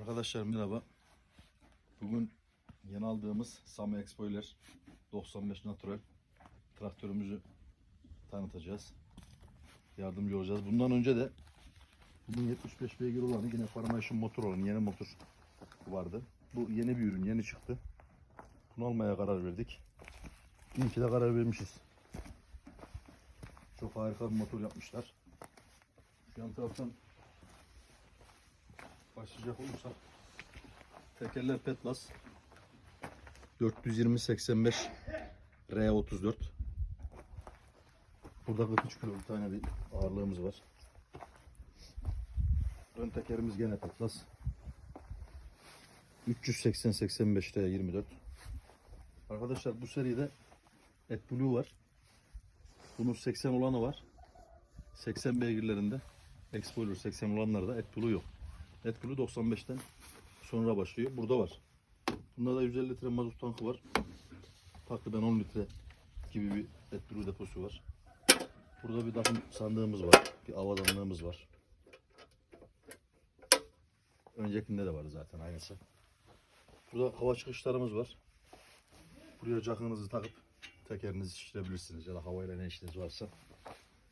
Arkadaşlar merhaba. Bugün yeni aldığımız Sami Expoiler 95 Natural traktörümüzü tanıtacağız. Yardımcı olacağız. Bundan önce de bunun 75 beygir olanı yine Farmation motor olan yeni motor vardı. Bu yeni bir ürün, yeni çıktı. Bunu almaya karar verdik. İyi de karar vermişiz. Çok harika bir motor yapmışlar. Şu yan taraftan başlayacak olursak tekerler Petlas 420 85 R34 Burada 43 kilo bir tane bir ağırlığımız var. Ön tekerimiz gene Petlas 380 85 R24 Arkadaşlar bu seride AdBlue var. Bunun 80 olanı var. 80 beygirlerinde Explorer 80 olanlarda AdBlue yok. AdBlue 95'ten sonra başlıyor. Burada var. Bunda da 150 litre mazot tankı var. Takriben 10 litre gibi bir AdBlue deposu var. Burada bir takım sandığımız var. Bir avadanlığımız var. Öncekinde de vardı zaten aynısı. Burada hava çıkışlarımız var. Buraya cakınızı takıp tekerinizi şişirebilirsiniz ya da havayla ne işiniz varsa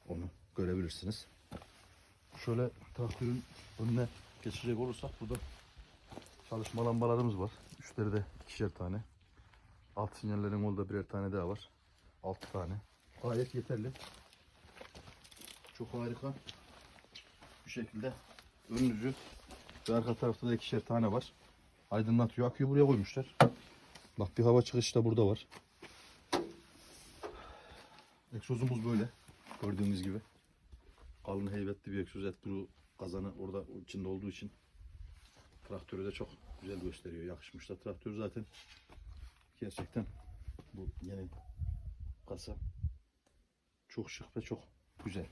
onu görebilirsiniz. Şöyle traktörün önüne geçecek olursak burada çalışma lambalarımız var. Üçleri de ikişer tane. Alt sinyallerin orada birer tane daha var. Altı tane. Gayet yeterli. Çok harika. Bu şekilde önünüzü ve arka tarafta da ikişer tane var. Aydınlatıyor. Aküyü buraya koymuşlar. Bak bir hava çıkışı da burada var. Egzozumuz böyle. Gördüğünüz gibi. Kalın heybetli bir egzoz. AdBlue kazanı orada içinde olduğu için traktörü de çok güzel gösteriyor. Yakışmış da traktör zaten gerçekten bu yeni kasa çok şık ve çok güzel.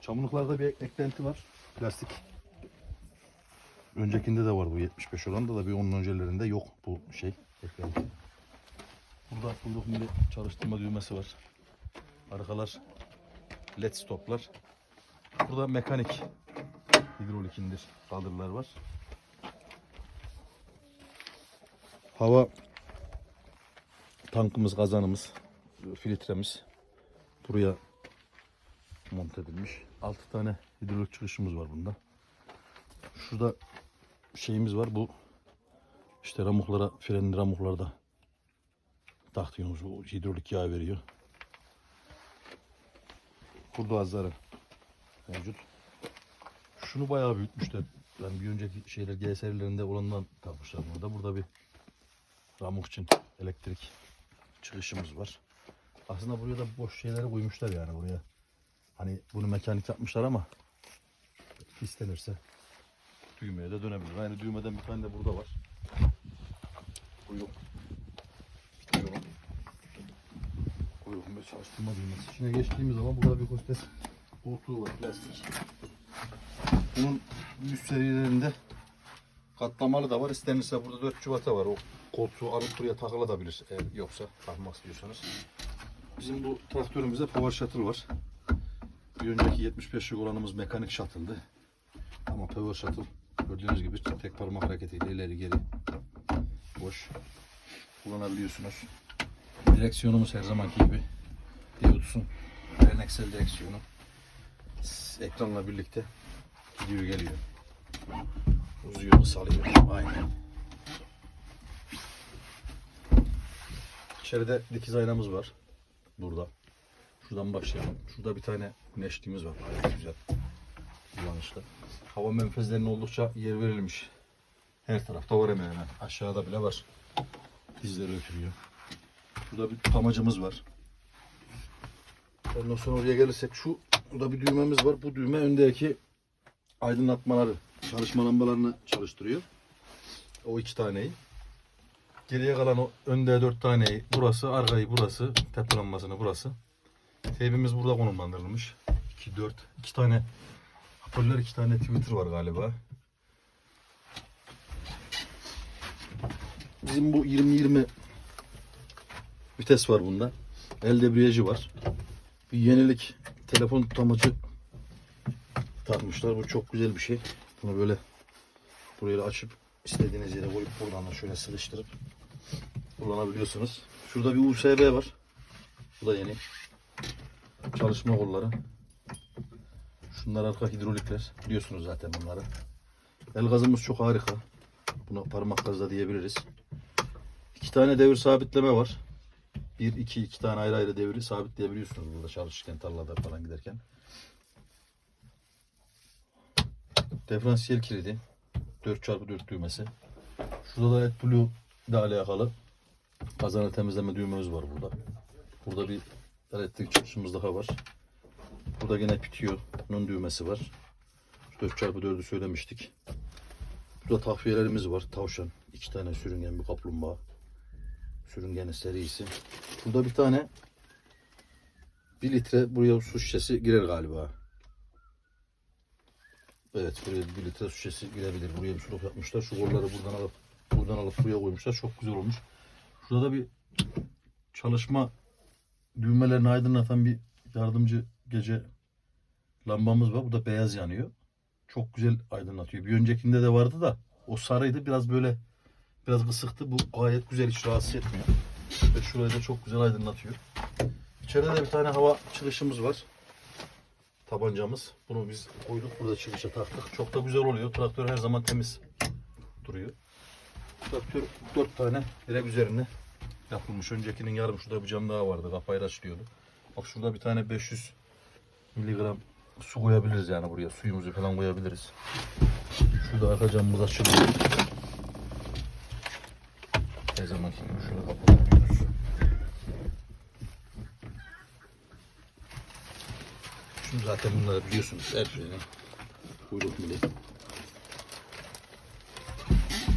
Çamurluklarda bir eklenti var. Plastik. Öncekinde de var bu 75 olan da da bir onun öncelerinde yok bu şey eklenti. Burada kuyruk mili çalıştırma düğmesi var. Arkalar led stoplar. Burada mekanik hidrolik indir kaldırılar var. Hava tankımız, kazanımız, filtremiz buraya monte edilmiş. 6 tane hidrolik çıkışımız var bunda. Şurada şeyimiz var. Bu işte ramuklara, frenli ramuklarda taktığımız bu hidrolik yağ veriyor. Burada azları mevcut. Şunu bayağı büyütmüşler. Yani bir önceki şeyler G serilerinde olandan takmışlar burada. Burada bir ramuk için elektrik çıkışımız var. Aslında buraya da boş şeyleri koymuşlar yani buraya. Hani bunu mekanik yapmışlar ama istenirse düğmeye de dönebilir. Yani düğmeden bir tane de burada var. Kuyruk. Kuyruk. Kuyruk ve çalıştırma düğmesi. İçine geçtiğimiz zaman burada bir hostes koltuğu var plastik. Bunun üst serilerinde katlamalı da var. İstenirse burada 4 çubata var. O koltuğu alıp buraya takılabilir eğer yoksa takmak istiyorsanız. Bizim bu traktörümüzde power shuttle var. Bir önceki 75'lik olanımız mekanik shuttle'dı. Ama power shuttle gördüğünüz gibi tek parmak hareketiyle ileri geri boş kullanabiliyorsunuz. Direksiyonumuz her zamanki gibi Diotus'un geleneksel direksiyonu ekranla birlikte gidiyor geliyor. Uzuyor, kısalıyor. Aynen. İçeride dikiz aynamız var. Burada. Şuradan başlayalım. Şurada bir tane güneşliğimiz var. Gayet güzel. Kullanışlı. Hava menfezlerine oldukça yer verilmiş. Her tarafta var hemen hemen. Aşağıda bile var. Dizleri ötürüyor. Burada bir tutamacımız var. Ondan sonra oraya gelirsek şu burada bir düğmemiz var. Bu düğme öndeki aydınlatmaları, çalışma lambalarını çalıştırıyor. O iki taneyi. Geriye kalan o önde dört taneyi burası, arkayı burası, tepe lambasını burası. Teybimiz burada konumlandırılmış. 2, 4, 2 tane hoparlör, 2 tane Twitter var galiba. Bizim bu 20-20 vites var bunda. El debriyajı var. Bir yenilik telefon tutamacı takmışlar. Bu çok güzel bir şey. Bunu böyle burayı açıp istediğiniz yere koyup buradan da şöyle sıkıştırıp kullanabiliyorsunuz. Şurada bir USB var. Bu da yeni. Çalışma kolları. Şunlar arka hidrolikler. Biliyorsunuz zaten bunları. El gazımız çok harika. Buna parmak gazla diyebiliriz. İki tane devir sabitleme var. Bir, iki, iki tane ayrı ayrı devri sabitleyebiliyorsunuz burada çalışırken, tarlada falan giderken. Diferansiyel kilidi. 4x4 düğmesi. Şurada da AdBlue ile alakalı kazanı temizleme düğmemiz var burada. Burada bir elektrik çıkışımız daha var. Burada yine PTO'nun düğmesi var. 4x4'ü söylemiştik. Burada takviyelerimiz var. Tavşan. iki tane sürüngen bir kaplumbağa. Sürüngenin serisi. Burada bir tane 1 litre buraya su şişesi girer galiba. Evet buraya 1 litre su şişesi girebilir. Buraya bir suluk yapmışlar. Şu kolları buradan alıp buradan alıp buraya koymuşlar. Çok güzel olmuş. Şurada da bir çalışma düğmelerini aydınlatan bir yardımcı gece lambamız var. Bu da beyaz yanıyor. Çok güzel aydınlatıyor. Bir öncekinde de vardı da o sarıydı. Biraz böyle biraz kısıktı. Bu gayet güzel hiç rahatsız etmiyor. Ve şurayı da çok güzel aydınlatıyor. İçeride de bir tane hava çıkışımız var. Tabancamız. Bunu biz koyduk burada çıkışa taktık. Çok da güzel oluyor. Traktör her zaman temiz duruyor. Traktör 4 tane direk üzerine yapılmış. Öncekinin yarım şurada bir cam daha vardı. Kafayla açılıyordu. Bak şurada bir tane 500 miligram su koyabiliriz yani buraya. Suyumuzu falan koyabiliriz. Şurada arka camımız açılıyor. Her zamanki gibi şöyle kapatıyoruz. Zaten bunları biliyorsunuz. Her şeyini. Kuyruk mili.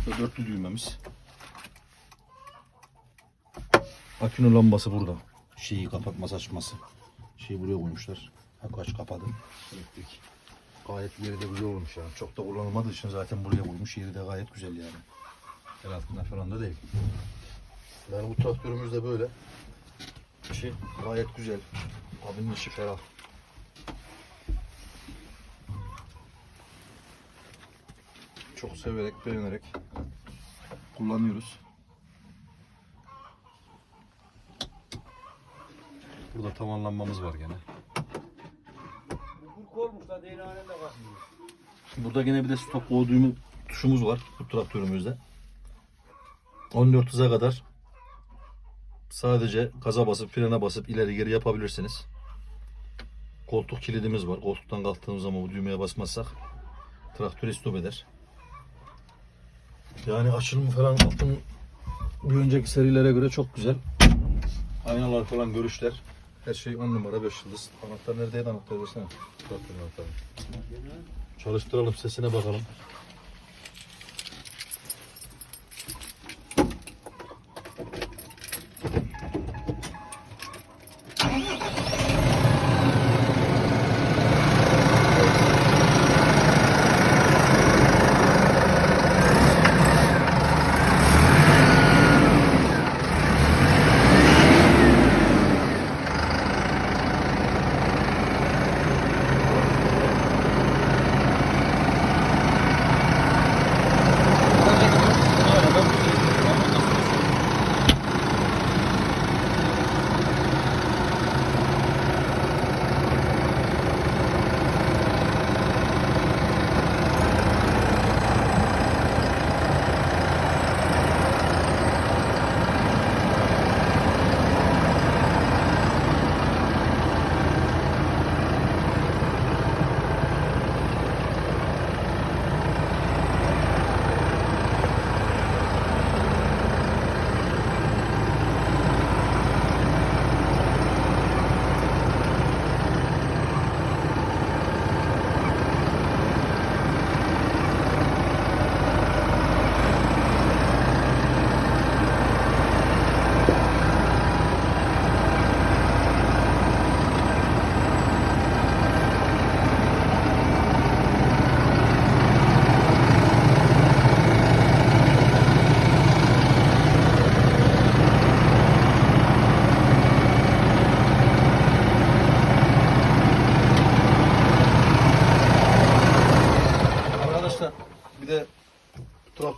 Ve dörtlü düğmemiz. Akünü lambası burada. Şeyi kapatması açması. Şeyi buraya koymuşlar. Hak aç kapadım. Elektrik. Gayet yeri de güzel olmuş yani. Çok da kullanılmadığı için zaten buraya koymuş. Yeri de gayet güzel yani. El altında falan da değil. Yani bu traktörümüz de böyle. İçi gayet güzel. Abinin içi ferah. Çok severek, beğenerek kullanıyoruz. Burada tavanlanmamız var gene. Burk olmuş da değirmenin de kalkmıyor. Burada gene bir de stop go düğümü tuşumuz var bu traktörümüzde. 14 hıza kadar sadece gaza basıp frene basıp ileri geri yapabilirsiniz. Koltuk kilidimiz var. Koltuktan kalktığımız zaman bu düğmeye basmazsak traktör stop eder. Yani açılımı falan altın bir önceki serilere göre çok güzel. Aynalar falan görüşler. Her şey 10 numara 5 yıldız. Anahtar neredeydi anahtar versene. Çalıştıralım sesine bakalım.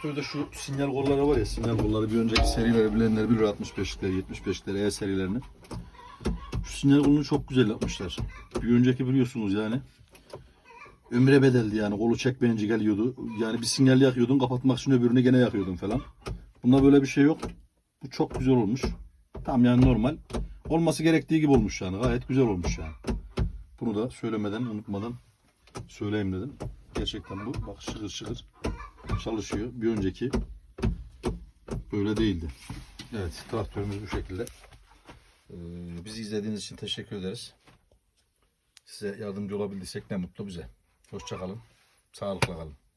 Traktörde şu sinyal kolları var ya sinyal kolları bir önceki serileri bilenler bilir 65'leri 75'leri E serilerini. Şu sinyal kolunu çok güzel yapmışlar. Bir önceki biliyorsunuz yani. Ömre bedeldi yani kolu çekmeyince geliyordu. Yani bir sinyal yakıyordun kapatmak için öbürünü gene yakıyordun falan. Bunda böyle bir şey yok. Bu çok güzel olmuş. Tam yani normal. Olması gerektiği gibi olmuş yani. Gayet güzel olmuş yani. Bunu da söylemeden, unutmadan söyleyeyim dedim. Gerçekten bu bak şıkır şıkır çalışıyor. Bir önceki böyle değildi. Evet traktörümüz bu şekilde. Ee, bizi izlediğiniz için teşekkür ederiz. Size yardımcı olabildiysek ne mutlu bize. Hoşçakalın. Sağlıkla kalın.